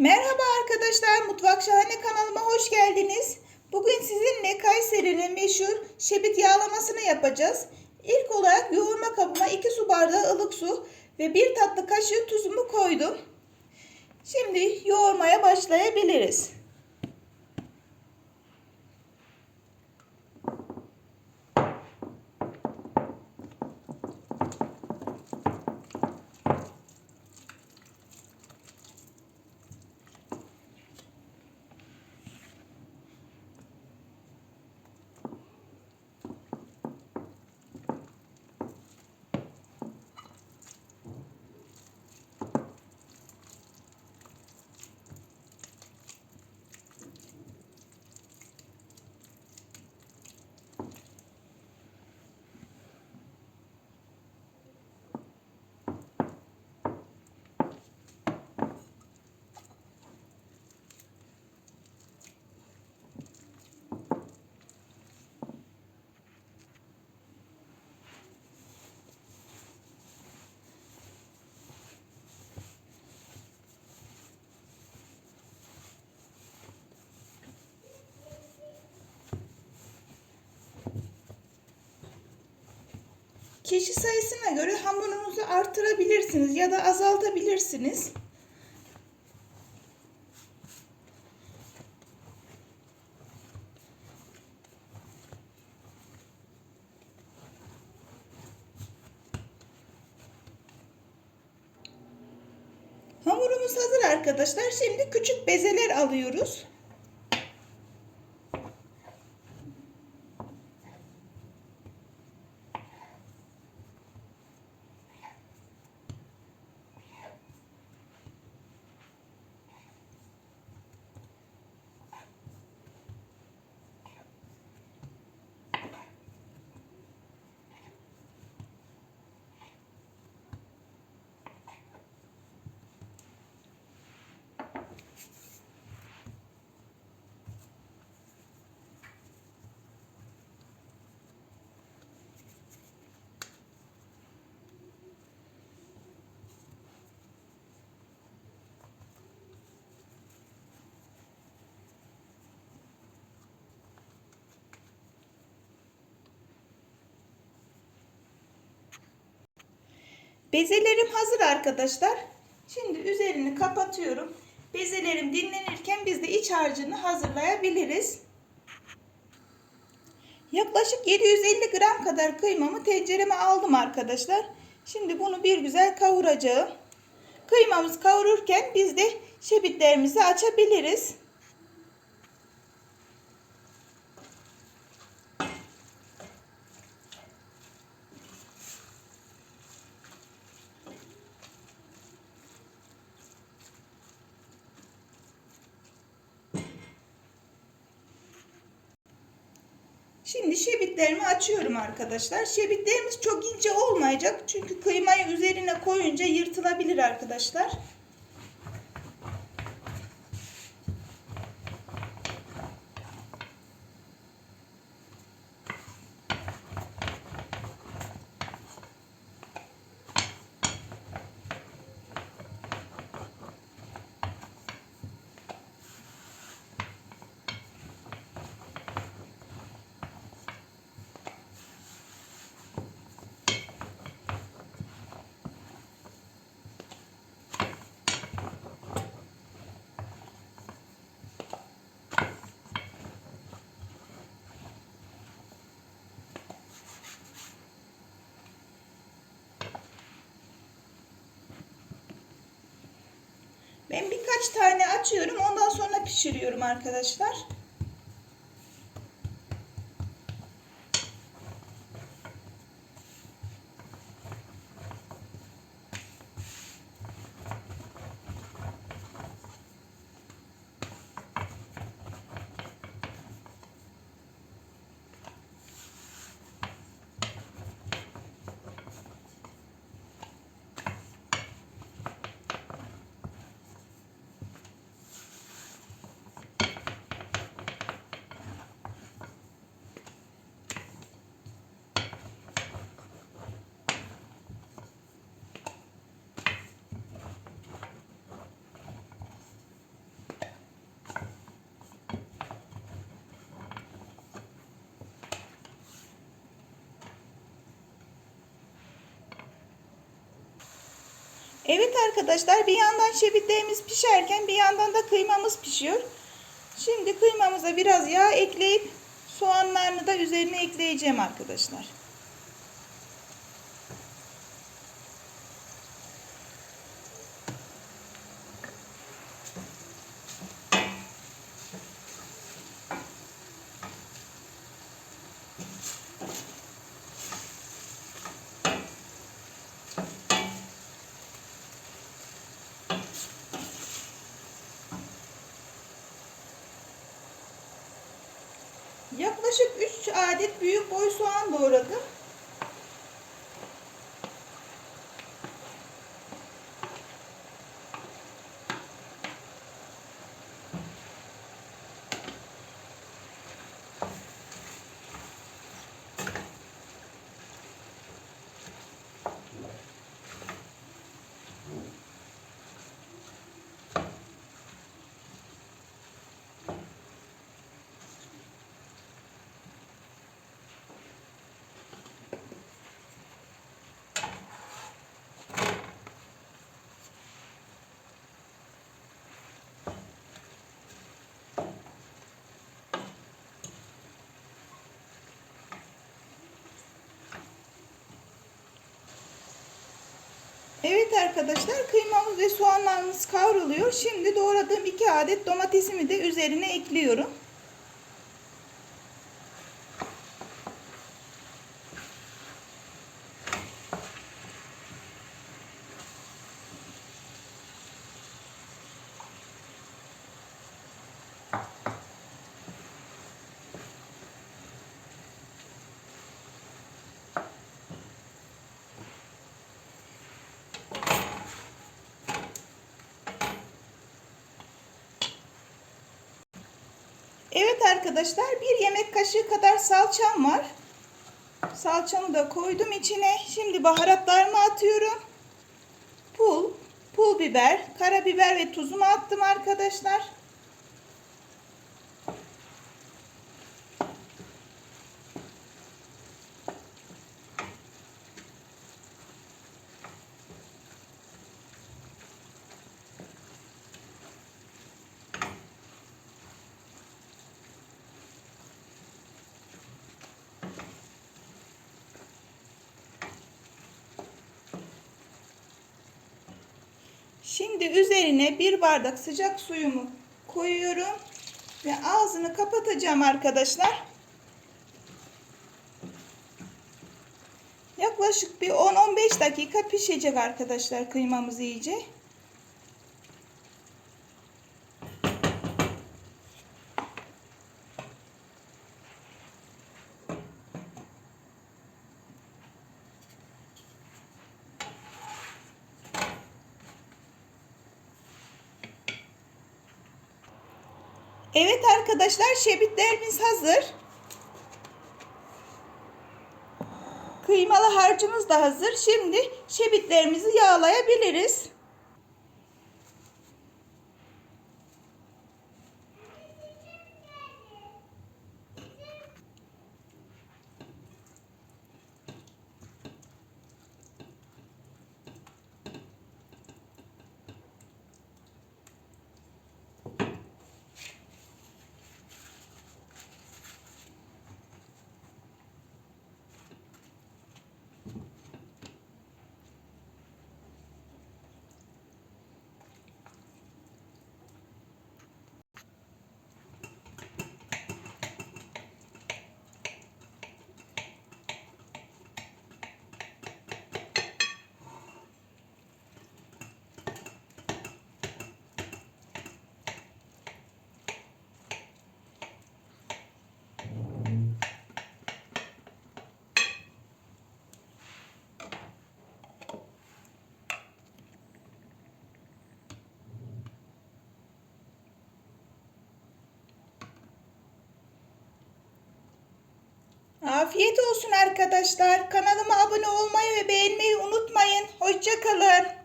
Merhaba arkadaşlar, Mutfak Şahane kanalıma hoş geldiniz. Bugün sizinle Kayseri'nin meşhur şebit yağlamasını yapacağız. İlk olarak yoğurma kabıma 2 su bardağı ılık su ve 1 tatlı kaşığı tuzumu koydum. Şimdi yoğurmaya başlayabiliriz. Kişi sayısına göre hamurunuzu artırabilirsiniz ya da azaltabilirsiniz. Hamurumuz hazır arkadaşlar. Şimdi küçük bezeler alıyoruz. Bezelerim hazır arkadaşlar. Şimdi üzerini kapatıyorum. Bezelerim dinlenirken biz de iç harcını hazırlayabiliriz. Yaklaşık 750 gram kadar kıymamı tencereme aldım arkadaşlar. Şimdi bunu bir güzel kavuracağım. Kıymamız kavururken biz de şebitlerimizi açabiliriz. Şimdi şebitlerimi açıyorum arkadaşlar. Şebitlerimiz çok ince olmayacak. Çünkü kıymayı üzerine koyunca yırtılabilir arkadaşlar. Ben birkaç tane açıyorum. Ondan sonra pişiriyorum arkadaşlar. Evet arkadaşlar bir yandan şebitlerimiz pişerken bir yandan da kıymamız pişiyor. Şimdi kıymamıza biraz yağ ekleyip soğanlarını da üzerine ekleyeceğim arkadaşlar. Yaklaşık 3 adet büyük boy soğan doğradım. Evet arkadaşlar kıymamız ve soğanlarımız kavruluyor. Şimdi doğradığım 2 adet domatesimi de üzerine ekliyorum. Evet arkadaşlar bir yemek kaşığı kadar salçam var. Salçamı da koydum içine. Şimdi baharatlarımı atıyorum. Pul, pul biber, karabiber ve tuzumu attım arkadaşlar. Şimdi üzerine bir bardak sıcak suyumu koyuyorum ve ağzını kapatacağım arkadaşlar. Yaklaşık bir 10-15 dakika pişecek arkadaşlar kıymamız iyice. Evet arkadaşlar şebitlerimiz hazır. Kıymalı harcımız da hazır. Şimdi şebitlerimizi yağlayabiliriz. Afiyet olsun arkadaşlar. Kanalıma abone olmayı ve beğenmeyi unutmayın. Hoşçakalın.